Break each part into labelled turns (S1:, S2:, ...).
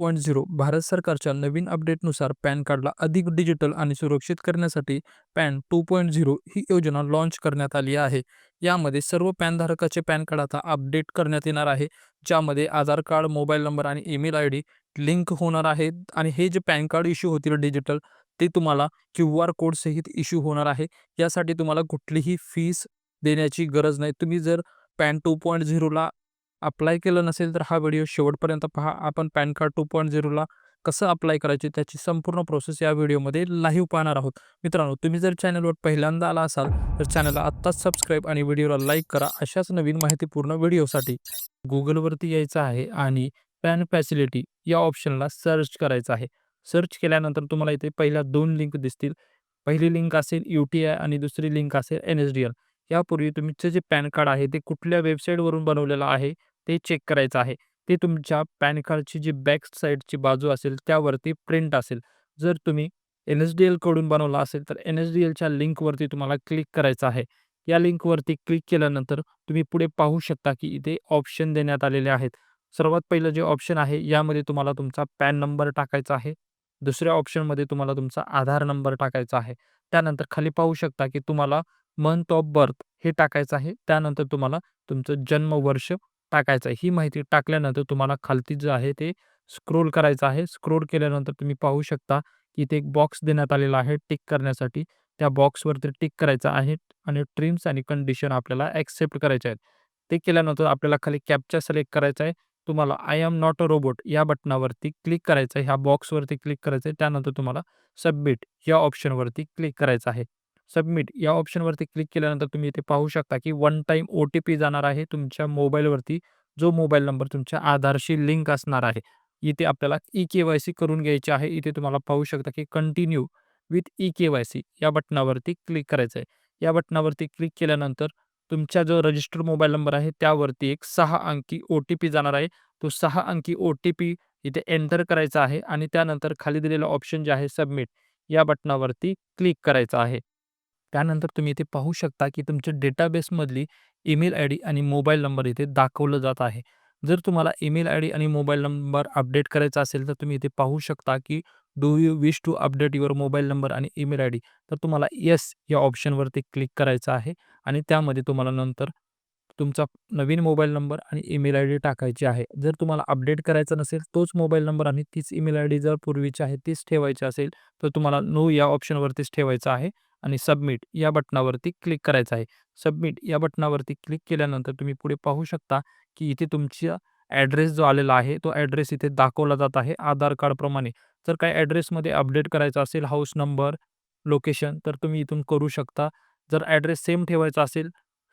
S1: Point zero Bharat सरकारच्या नवीन अपडेटनुसार pan कार्डला अधिक डिजिटल आणि सुरक्षित करण्यासाठी पॅन टू पॉईंट झिरो ही योजना लॉन्च करण्यात आली आहे. यामध्ये सर्व पॅनधारकाचे पॅन कार्ड आता अपडेट करण्यात येणार आहे ज्यामध्ये आधार कार्ड मोबाईल नंबर आणि ईमेल आय डी लिंक होणार आहे आणि हे जे पॅन कार्ड इश्यू होतील डिजिटल ते तुम्हाला क्यू आर कोडसहित इश्यू होणार आहे. यासाठी तुम्हाला कुठलीही फीस देण्याची गरज नाही. तुम्ही जर पॅन टू पॉईंट झिरोला अप्लाय केलं नसेल तर हा व्हिडिओ शेवटपर्यंत पहा. आपण पॅन कार्ड टू पॉईंट झिरोला कसं अप्लाय करायचे त्याची संपूर्ण प्रोसेस या व्हिडिओमध्ये लाईव्ह पाहणार आहोत. मित्रांनो तुम्ही जर चॅनलवर पहिल्यांदा आला असाल तर चॅनलला आत्ताच सबस्क्राईब आणि व्हिडिओला लाईक करा. अशाच नवीन माहितीपूर्ण व्हिडिओसाठी गुगलवरती यायचं आहे आणि पॅन फॅसिलिटी या ऑप्शनला सर्च करायचं आहे. सर्च केल्यानंतर तुम्हाला इथे पहिल्या दोन लिंक दिसतील. पहिली लिंक असेल यू टी आय आणि दुसरी लिंक असेल एन एस डी एल यापूर्वी तुमचं जे पॅन कार्ड आहे ते कुठल्या वेबसाईटवरून बनवलेलं आहे ते चेक करायचं आहे. ते तुमच्या पॅन कार्डची जी बॅक साईडची बाजू असेल त्यावरती प्रिंट असेल. जर तुम्ही एन एस डी एलकडून बनवला असेल तर एन एस डी एलच्या लिंकवरती तुम्हाला क्लिक करायचं आहे. या लिंकवरती क्लिक केल्यानंतर तुम्ही पुढे पाहू शकता की इथे ऑप्शन देण्यात आलेले आहेत. सर्वात पहिलं जे ऑप्शन आहे यामध्ये तुम्हाला तुमचा पॅन नंबर टाकायचा आहे. दुसऱ्या ऑप्शनमध्ये तुम्हाला तुमचा आधार नंबर टाकायचा आहे. त्यानंतर खाली पाहू शकता की तुम्हाला मंथ ऑफ बर्थ हे टाकायचं आहे. त्यानंतर तुम्हाला तुमचं जन्मवर्ष टाकायचं आहे. ही माहिती टाकल्यानंतर तुम्हाला खालती जे आहे ते स्क्रोल करायचं आहे. स्क्रोल केल्यानंतर तुम्ही पाहू शकता की इथे एक बॉक्स देण्यात आलेला आहे टिक करण्यासाठी. त्या बॉक्सवरती टिक करायचं आहे आणि ट्रिम्स आणि कंडिशन आपल्याला ॲक्सेप्ट करायचे आहेत. ते केल्यानंतर आपल्याला खाली कॅप्चा सिलेक्ट करायचा आहे. तुम्हाला I am not a robot या बटनावरती क्लिक करायचं आहे. ह्या बॉक्सवरती क्लिक करायचं आहे. त्यानंतर तुम्हाला सबमिट या ऑप्शनवरती क्लिक करायचं आहे. सबमिट या ऑप्शनवरती क्लिक केल्यानंतर तुम्ही इथे पाहू शकता की one time O T P जाणार आहे तुमच्या मोबाईलवरती. जो मोबाईल नंबर तुमच्या आधारशी लिंक असणार आहे. इथे आपल्याला ई के वाय सी करून घ्यायची आहे. इथे तुम्हाला पाहू शकता की continue with E K Y C या बटनावरती क्लिक करायचं आहे. या बटनावरती क्लिक केल्यानंतर तुमचा जो रजिस्टर्ड मोबाईल नंबर आहे त्यावरती एक सहा अंकी ओ टी पी जाणार आहे. तो सहा अंकी ओ टी पी इथे एंटर करायचा आहे आणि त्यानंतर खाली दिलेलं ऑप्शन जे आहे सबमिट या बटनावरती क्लिक करायचं आहे. त्यानंतर तुम्ही इथे पाहू शकता की तुमच्या डेटाबेसमधली ईमेल आय डी आणि मोबाईल नंबर इथे दाखवलं जात आहे. जर तुम्हाला ईमेल आय डी आणि मोबाईल नंबर अपडेट करायचा असेल तर तुम्ही इथे पाहू शकता की do you wish to update your mobile number आणि ईमेल आय डी तर तुम्हाला येस या ऑप्शनवरती क्लिक करायचं आहे आणि त्यामध्ये तुम्हाला नंतर तुमचा नवीन मोबाईल नंबर आणि ईमेल आय डी टाकायची आहे. जर तुम्हाला अपडेट करायचा नसेल तोच मोबाईल नंबर आणि तीच ईमेल आय डी जर पूर्वीची आहे तीच ठेवायची असेल तर तुम्हाला नो या ऑप्शनवरतीच ठेवायचं आहे. आणि सबमिट या बटनावरती क्लिक करायचं आहे. सबमिट या बटनावरती क्लिक केल्यानंतर तुम्ही पुढे पाहू शकता की इथे तुमचा ॲड्रेस जो आलेला आहे तो ॲड्रेस इथे दाखवला जात आहे आधार कार्डप्रमाणे जर काही ॲड्रेसमध्ये अपडेट करायचा असेल हाऊस नंबर लोकेशन तर तुम्ही इथून करू शकता. जर ॲड्रेस सेम ठेवायचा असेल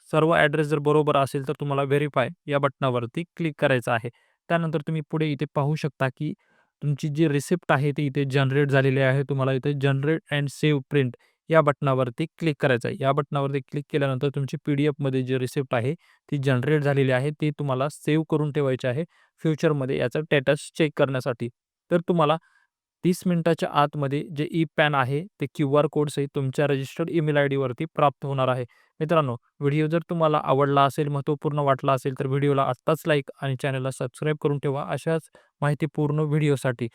S1: सर्व ॲड्रेस जर बरोबर असेल तर तुम्हाला व्हेरीफाय या बटनावरती क्लिक करायचं आहे. त्यानंतर तुम्ही पुढे इथे पाहू शकता की तुमची जी रिसिप्ट आहे ती इथे जनरेट झालेली आहे. तुम्हाला इथे जनरेट अँड सेव्ह प्रिंट या बटनावरती क्लिक करायचं आहे. या बटनावरती क्लिक केल्यानंतर तुमची पी डी एफमध्ये जी रिसिप्ट आहे ती जनरेट झालेली आहे. ती तुम्हाला सेव्ह करून ठेवायची आहे फ्युचरमध्ये याचा स्टेटस चेक करण्यासाठी. तर तुम्हाला तीस मिनिटाच्या आतमध्ये जे ई पॅन आहे ते क्यू आर कोडसही तुमच्या रजिस्टर्ड ईमेल आय डीवरती प्राप्त होणार आहे. मित्रांनो व्हिडिओ जर तुम्हाला आवडला असेल महत्त्वपूर्ण वाटला असेल तर व्हिडिओला आत्ताच लाईक आणि चॅनलला सबस्क्राईब करून ठेवा. अशाच माहितीपूर्ण व्हिडिओसाठी